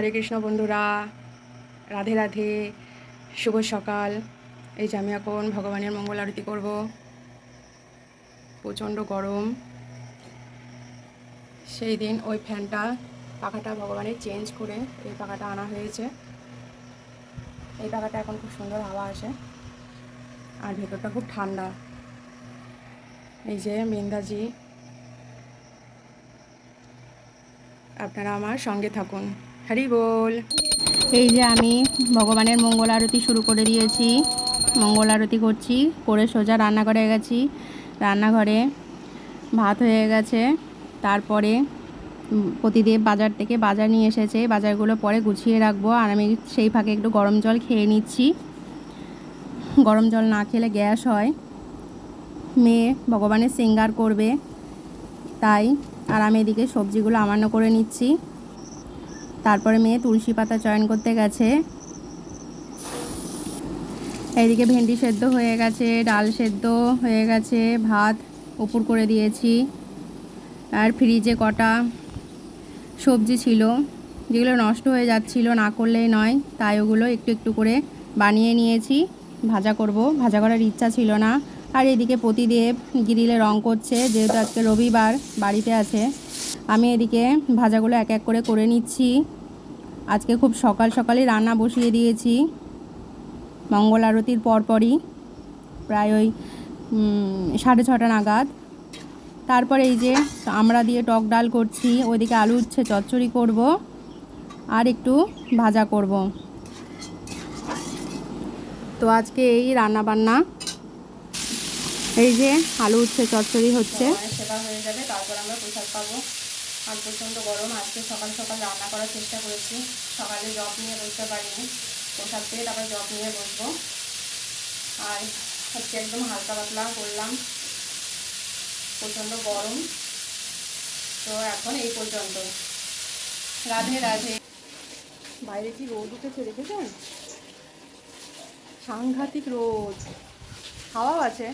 হরে কৃষ্ণ বন্ধুরা, রাধে রাধে, শুভ সকাল। এই যে আমি এখন ভগবানের মঙ্গল আরতি করব। প্রচণ্ড গরম। সেই দিন ওই ফ্যানটা, পাখাটা ভগবানের চেঞ্জ করে এই পাখাটা আনা হয়েছে। এই পাখাটা এখন খুব সুন্দর হাওয়া আসে আর ভেতরটা খুব ঠান্ডা। এই যে মেন্দাজি, আপনারা আমার সঙ্গে থাকুন। হরি বল। এই যে আমি ভগবানের মঙ্গল আরতি শুরু করে দিয়েছি। মঙ্গল আরতি করছি, করে সোজা রান্নাঘরে গেছি। রান্নাঘরে ভাত হয়ে গেছে। তারপরে প্রতিদেব বাজার থেকে বাজার নিয়ে এসেছে। বাজারগুলো পরে গুছিয়ে রাখব। আর আমি সেই ফাঁকে একটু গরম জল খেয়ে নিচ্ছি। গরম জল না খেলে গ্যাস হয়। মেয়ে ভগবানের সিঙ্গার করবে। তাই আর আমি এদিকে সবজিগুলো আমান্য করে নিচ্ছি। তারপরে মেয়ে তুলসী পাতা চয়ন করতে গেছে। এইদিকে ভেন্ডি সেদ্ধ হয়ে গেছে, ডাল সেদ্ধ হয়ে গেছে, ভাত উপর করে দিয়েছি। আর ফ্রিজে কটা সবজি ছিল, যেগুলো নষ্ট হয়ে যাচ্ছিল, না করলেই নয়, তাই ওগুলো একটু একটু করে বানিয়ে নিয়েছি। ভাজা করব, ভাজা করার ইচ্ছা ছিল না। আর এদিকে প্রতিদেব গ্রিলে রং করছে, যেহেতু আজকে রবিবার, বাড়িতে আছে। আমি এদিকে ভাজাগুলো এক এক করে করে নিচ্ছি। আজকে খুব সকাল সকালই রান্না বসিয়ে দিয়েছি। মঙ্গল আরতির পরপরই, প্রায় ওই সাড়ে ছটা নাগাদ। তারপরে এই যে আমরা দিয়ে টক ডাল করছি, ওইদিকে আলু উচ্ছে চচ্চড়ি করব আর একটু ভাজা করব। তো আজকে এই রান্না বান্না। এই যে আলু উচ্ছে চচ্চড়ি হচ্ছে। সেবা হয়ে যাবে, তারপর আমরা পাবো। আর প্রচণ্ড গরম। আজকে সকাল সকাল রান্না করার চেষ্টা করেছি। সকালে জব নিয়ে বসতে পারিনি। প্রসাদ পেয়ে তারপর জব নিয়ে বসবো। আর হচ্ছে একদম হালকা পাতলা করলাম প্রচণ্ড গরম। তো এখন এই পর্যন্ত। রাধে রাধে। বাইরে কি রোদ উঠেছে দেখেছেন? সাংঘাতিক রোদ। হাওয়াও আছে।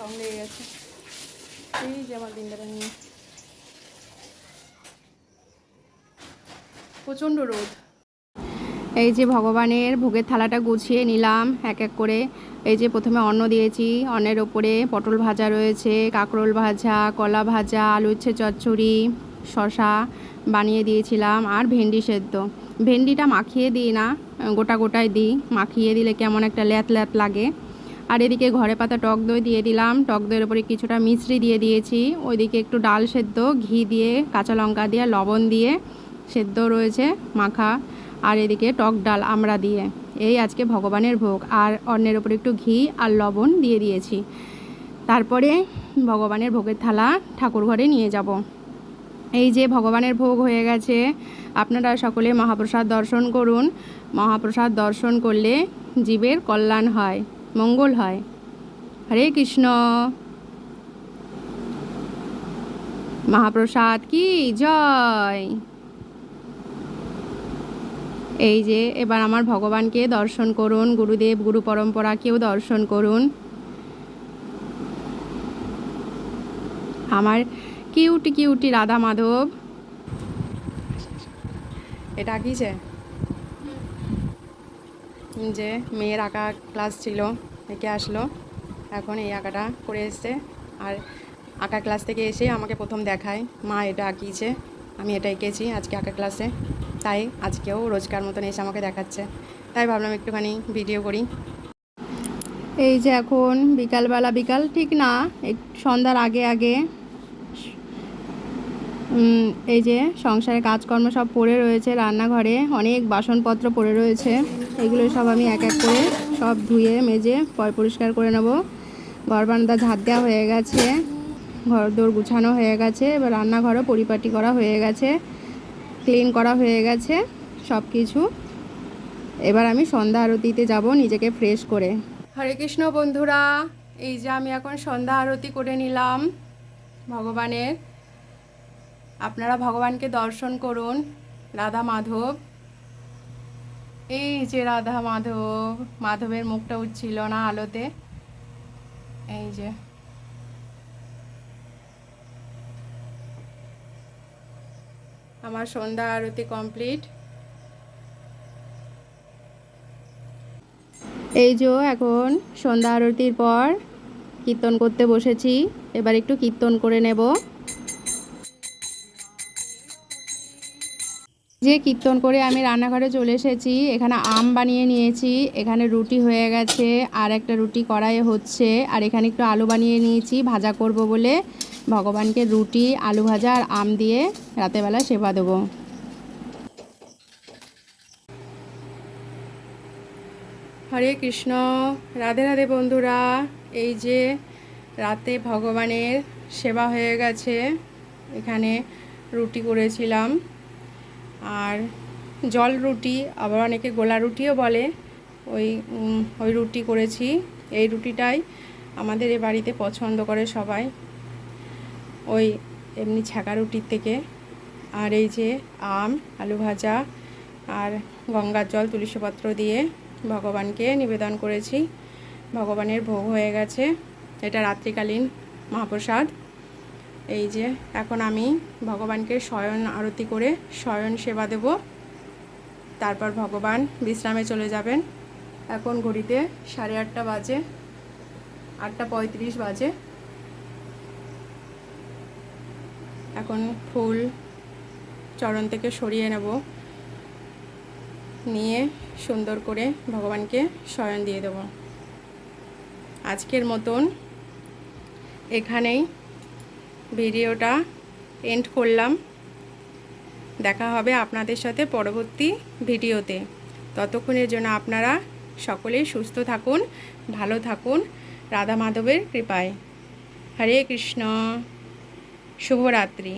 রং লেগে গেছে। এই যে আমার দিনটা নিয়ে। প্রচণ্ড রোদ। এই যে ভগবানের ভোগের থালাটা গুছিয়ে নিলাম এক এক করে। এই যে প্রথমে অন্ন দিয়েছি, অন্নের ওপরে পটল ভাজা রয়েছে, কাঁকরোল ভাজা, কলা ভাজা আলু উচ্ছে চচ্চড়ি শশা বানিয়ে দিয়েছিলাম আর ভেন্ডি সেদ্ধ। ভেন্ডিটা মাখিয়ে দিই না, গোটা গোটায় দিই, মাখিয়ে দিলে কেমন একটা ল্যাত ল্যাত লাগে। আর এদিকে ঘরে পাতা টক দই দিয়ে দিলাম, টক দইয়ের উপরে কিছুটা মিশ্রি দিয়ে দিয়েছি, ওইদিকে একটু ডাল সেদ্ধ, ঘি দিয়ে, কাঁচা লঙ্কা দিয়ে, লবণ দিয়ে সেদ্ধ রয়েছে, মাখা, আর এদিকে টক ডাল আমরা দিয়ে। এই আজকে ভগবানের ভোগ। আর অন্যের ওপরে একটু ঘি আর লবণ দিয়ে দিয়েছি। তারপরে ভগবানের ভোগের থালা ঠাকুর ঘরে নিয়ে যাব। এই যে ভগবানের ভোগ হয়ে গেছে, আপনারা সকলে মহাপ্রসাদ দর্শন করুন। মহাপ্রসাদ দর্শন করলে জীবের কল্যাণ হয়, মঙ্গল হয়। হরে কৃষ্ণ। মহাপ্রসাদ কি? জয়। এই যে, এবার আমার ভগবানকে দর্শন করুন, গুরুদেব, গুরু পরম্পরাকেও দর্শন করুন। আমার কিউটি কিউটি রাধা মাধব। এটা আঁকিছে যে? মেয়ের আঁকা ক্লাস ছিল একে আসলো। এখন এই আঁকাটা করে এসছে। আর আঁকা ক্লাস থেকে এসে আমাকে প্রথম দেখায়, মা, এটা আঁকিয়েছে, আমি এটা এঁকেছি আজকে আঁকা ক্লাসে। তাই আজকেও রোজকার মতন এসে আমাকে দেখাচ্ছে। তাই ভাবলাম একটুখানি ভিডিও করি। এই যে এখন বিকালবেলা, বিকাল ঠিক না সন্ধ্যার আগে আগে এই যে সংসারে কাজকর্ম সব পড়ে রয়েছে রান্নাঘরে, অনেক বাসনপত্র পড়ে রয়েছে। এগুলো সব আমি এক এক করে সব ধুয়ে, মেজে পরিষ্কার করে নেব। ঘর বারান্দা ঝাঁট দেওয়া হয়ে গেছে ঘর দোর গুছানো হয়ে গেছে, এবার রান্নাঘরও পরিপাটি করা হয়ে গেছে। ক্লিন করা হয়ে গেছে সব কিছু। এবার আমি সন্ধ্যা আরতিতে যাব নিজেকে ফ্রেশ করে। হরে কৃষ্ণ বন্ধুরা, এই যে আমি এখন সন্ধ্যা আরতি করে নিলাম ভগবানের। আপনারা ভগবানকে দর্শন করুন, রাধা মাধব। এই যে রাধা মাধব, মাধবের মুখটা উঠছিল না আলোতে। এই যে। আমার সন্ধ্যা আরতি কমপ্লিট। এই যে এখন সন্ধ্যা আরতির পর কীর্তন করতে বসেছি, এবার একটু কীর্তন করে নেব। যে কীর্তন করে আমি রান্নাঘরে চলে এসেছি, এখানে আম বানিয়ে নিয়েছি, এখানে রুটি হয়ে গেছে, আর একটা রুটি কড়াইয়ে হচ্ছে, আর এখানে একটু আলু বানিয়ে নিয়েছি, ভাজা করব বলে। ভগবানকে রুটি, আলু ভাজা আর আম দিয়ে রাতেবেলা সেবা দেবো। হরে কৃষ্ণ, রাধে রাধে বন্ধুরা, এই যে রাতে ভগবানের সেবা হয়ে গেছে, এখানে রুটি করেছিলাম। আর জল রুটি, আবার অনেকে গোলা রুটিও বলে, ওই ওই রুটি করেছি। এই রুটিটাই আমাদের এ বাড়িতে পছন্দ করে সবাই। ওই এমনি ছাকা রুটির থেকে। আর এই যে আম, আলু ভাজা আর গঙ্গার জল, তুলসীপত্র দিয়ে ভগবানকে নিবেদন করেছি। ভগবানের ভোগ হয়ে গেছে। এটা রাত্রিকালীন মহাপ্রসাদ। এই যে এখন আমি ভগবানকে শয়ন আরতি করে শয়ন সেবা দেব। তারপর ভগবান বিশ্রামে চলে যাবেন। এখন ঘড়িতে সাড়ে আটটা বাজে, আটটা পঁয়ত্রিশ বাজে। এখন ফুল চরণ থেকে সরিয়ে নেব। নিয়ে সুন্দর করে ভগবানকে শয়ন দিয়ে দেব। আজকের মতন এখানেই ভিডিওটা এন্ড করলাম। দেখা হবে আপনাদের সাথে পরবর্তী ভিডিওতে। ততক্ষণের জন্য আপনারা সকলেই সুস্থ থাকুন, ভালো থাকুন, রাধা মাধবের কৃপায়। হরে কৃষ্ণ। শুভরাত্রি।